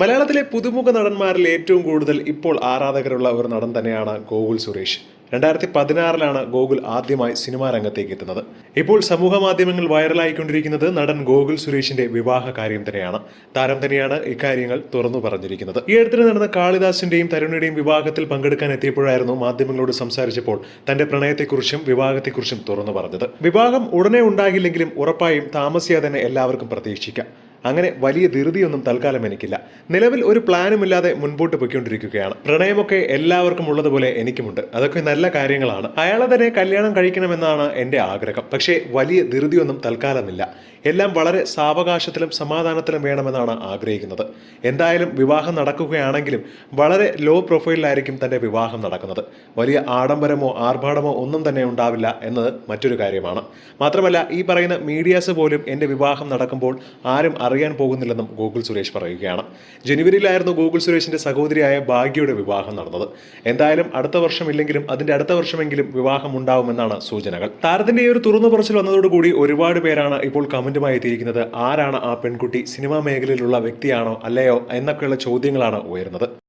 മലയാളത്തിലെ പുതുമുഖ നടന്മാരിൽ ഏറ്റവും കൂടുതൽ ഇപ്പോൾ ആരാധകരുള്ള ഒരു നടൻ തന്നെയാണ് ഗോകുൽ സുരേഷ്. രണ്ടായിരത്തി പതിനാറിലാണ് ഗോകുൽ ആദ്യമായി സിനിമാ രംഗത്തേക്ക് എത്തുന്നത്. ഇപ്പോൾ സമൂഹ മാധ്യമങ്ങൾ വൈറലായിക്കൊണ്ടിരിക്കുന്നത് നടൻ ഗോകുൽ സുരേഷിന്റെ വിവാഹ കാര്യം തന്നെയാണ്. താരം തന്നെയാണ് ഇക്കാര്യങ്ങൾ തുറന്നു പറഞ്ഞിരിക്കുന്നത്. ഈ അടുത്തിടെ നടന്ന കാളിദാസിന്റെയും തരുണിയുടെയും വിവാഹത്തിൽ പങ്കെടുക്കാൻ എത്തിയപ്പോഴായിരുന്നു മാധ്യമങ്ങളോട് സംസാരിച്ചപ്പോൾ തന്റെ പ്രണയത്തെക്കുറിച്ചും വിവാഹത്തെക്കുറിച്ചും തുറന്നു പറഞ്ഞത്. വിവാഹം ഉടനെ ഉണ്ടാകില്ലെങ്കിലും ഉറപ്പായും താമസിയാതെ തന്നെ എല്ലാവർക്കും പ്രതീക്ഷിക്കാം. അങ്ങനെ വലിയ ധൃതിയൊന്നും തൽക്കാലം എനിക്കില്ല. നിലവിൽ ഒരു പ്ലാനുമില്ലാതെ മുൻപോട്ട് പോയിക്കൊണ്ടിരിക്കുകയാണ്. പ്രണയമൊക്കെ എല്ലാവർക്കും ഉള്ളതുപോലെ എനിക്കുമുണ്ട്. അതൊക്കെ നല്ല കാര്യങ്ങളാണ്. അയാളെ തന്നെ കല്യാണം കഴിക്കണമെന്നാണ് എന്റെ ആഗ്രഹം. പക്ഷേ വലിയ ധൃതിയൊന്നും തൽക്കാലമില്ല. എല്ലാം വളരെ സാവകാശത്തിലും സമാധാനത്തിലും വേണമെന്നാണ് ആഗ്രഹിക്കുന്നത്. എന്തായാലും വിവാഹം നടക്കുകയാണെങ്കിലും വളരെ ലോ പ്രൊഫൈലിലായിരിക്കും തന്റെ വിവാഹം നടക്കുന്നത്. വലിയ ആഡംബരമോ ആർഭാടമോ ഒന്നും തന്നെ ഉണ്ടാവില്ല എന്നത് മറ്റൊരു കാര്യമാണ്. മാത്രമല്ല ഈ പറയുന്ന മീഡിയാസ് പോലും എന്റെ വിവാഹം നടക്കുമ്പോൾ ആരും അറിയാൻ പോകുന്നില്ലെന്നും ഗോകുൽ സുരേഷ് പറയുകയാണ്. ജനുവരിയിലായിരുന്നു ഗോകുൽ സുരേഷിന്റെ സഹോദരിയായ ഭാഗ്യയുടെ വിവാഹം നടന്നത്. എന്തായാലും അടുത്ത വർഷം ഇല്ലെങ്കിലും അതിന്റെ അടുത്ത വർഷമെങ്കിലും വിവാഹം ഉണ്ടാവുമെന്നാണ് സൂചനകൾ. താരത്തിന്റെ ഈ ഒരു തുറന്നു പറച്ചിൽ വന്നതോടുകൂടി ഒരുപാട് പേരാണ് ഇപ്പോൾ കമന്റുമായി എത്തിയിരിക്കുന്നത്. ആരാണ് ആ പെൺകുട്ടി? സിനിമാ മേഖലയിലുള്ള വ്യക്തിയാണോ അല്ലയോ എന്നൊക്കെയുള്ള ചോദ്യങ്ങളാണ് ഉയരുന്നത്.